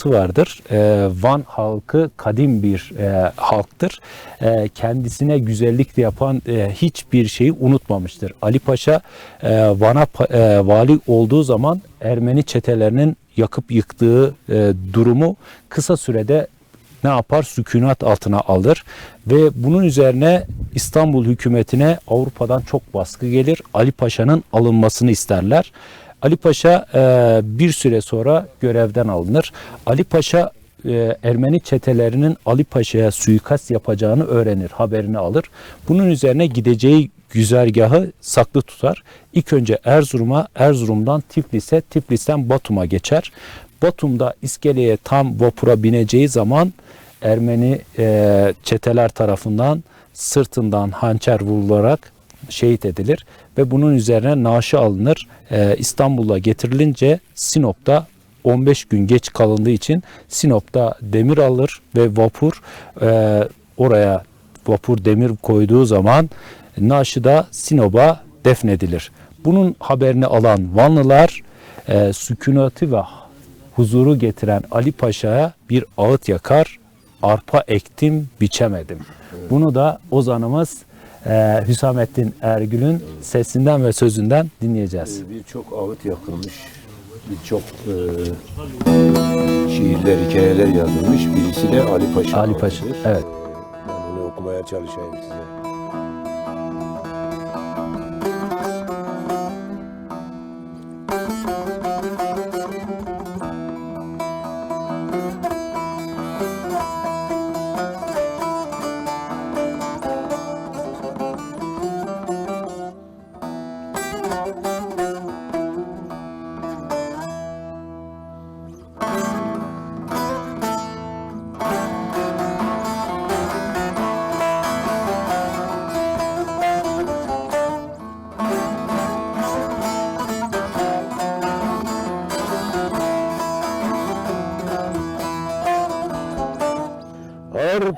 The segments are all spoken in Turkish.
anlatı vardır. E, Van halkı kadim bir e, halktır. E, kendisine güzellik yapan e, hiçbir şeyi unutmamıştır. Ali Paşa e, Van'a vali olduğu zaman Ermeni çetelerinin yakıp yıktığı durumu kısa sürede ne yapar? Sükunat altına alır ve bunun üzerine İstanbul hükümetine Avrupa'dan çok baskı gelir. Ali Paşa'nın alınmasını isterler. Ali Paşa e, bir süre sonra görevden alınır. Ali Paşa e, Ermeni çetelerinin Ali Paşa'ya suikast yapacağını öğrenir, haberini alır. Bunun üzerine gideceği güzergahı saklı tutar. İlk önce Erzurum'a, Erzurum'dan Tiflis'e, Tiflis'ten Batum'a geçer. Batum'da iskeleye tam vapura bineceği zaman Ermeni e, çeteler tarafından sırtından hançer vurularak şehit edilir ve bunun üzerine naaşı alınır. E, İstanbul'a getirilince Sinop'ta 15 gün geç kalındığı için Sinop'ta demir alır ve vapur e, oraya vapur demir koyduğu zaman naaşı da Sinop'a defnedilir. Bunun haberini alan Vanlılar e, sükunatı ve huzuru getiren Ali Paşa'ya bir ağıt yakar. Arpa ektim biçemedim. Bunu da ozanımız e, Hüsamettin Ergül'ün sesinden ve sözünden dinleyeceğiz. Birçok ağıt yakılmış, birçok e, şiirler, hikayeler yazılmış. Birisi de Ali Paşa. Ali Paşa, ağıtıdır. evet. Ben onu okumaya çalışayım size.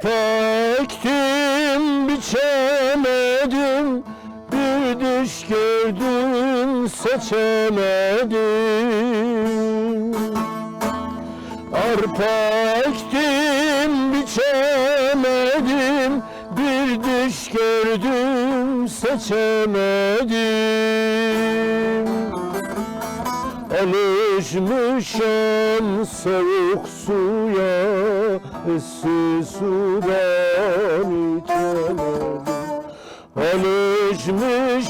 Ektim biçemedim. Bir düş gördüm seçemedim. Arpa ektim biçemedim. Bir düş gördüm seçemedim Alışmışım soğuk suya Issız sudan içemedim. Alışmışım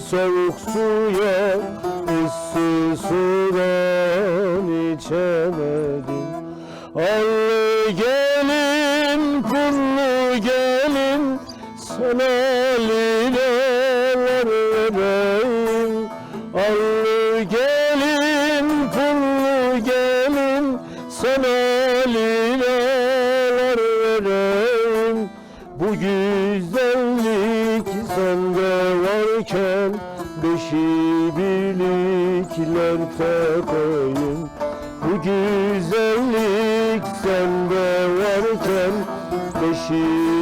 soğuk suya Issız sudan içemedim. Allı gelin Bu güzellik sende varken Beşi birlikler takayım Bu güzellik sende varken Beşi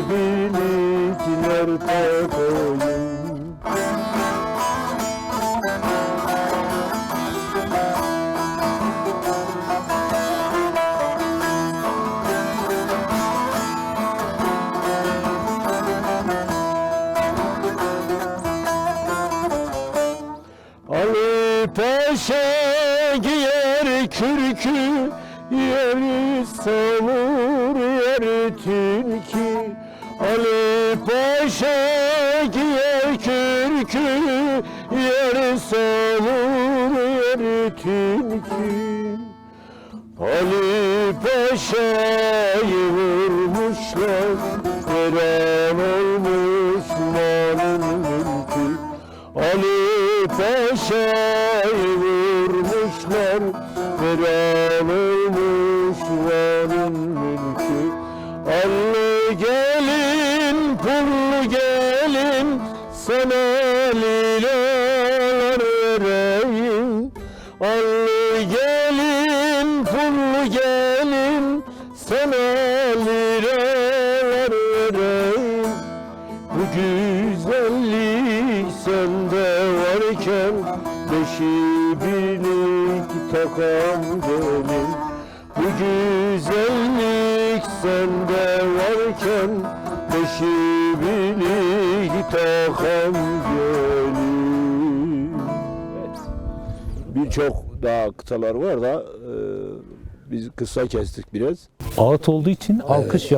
Paşa giyer kürkü Yeri savur yeri tilki Ali Paşa giyer kürkü Yeri savur yeri tilki Ali Paşa'yı vurmuşlar Veren olmuş malın mülkü. Ali vurmuşlar Olmuş malın mülkü. Allı gelin pullu gelin Sana lileler kandemim Bu güzellik sende varken Beşi bilik. Birçok daha kıtalar var da e, biz kısa kestik biraz. Ağıt olduğu için alkış evet.